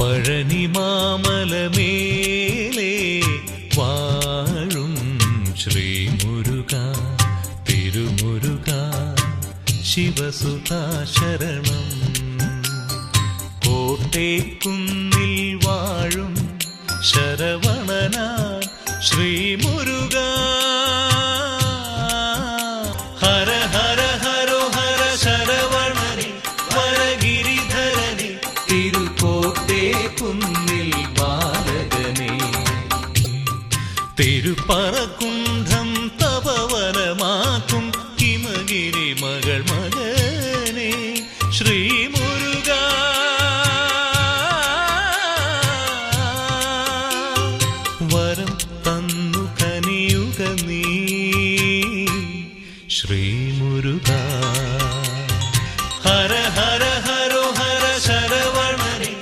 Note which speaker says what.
Speaker 1: പഴനി മാമലമേലേ വാഴും ശ്രീമുരുക തിരുമുരുക ശിവസുതാ ശരണം. കോട്ടേക്കുന്നിൽ വാഴും ശരവണനാ ശ്രീമുരുക കുന്നിൽ ബാലകനെ. തെരുപ്പറകുണ്ഠം തപവനമാക്കും കിമഗിരി മകൾ മകനെ. ശ്രീമുരുക. വരം തന്നു കനിയുക നീ. ശ്രീമുരുകാ.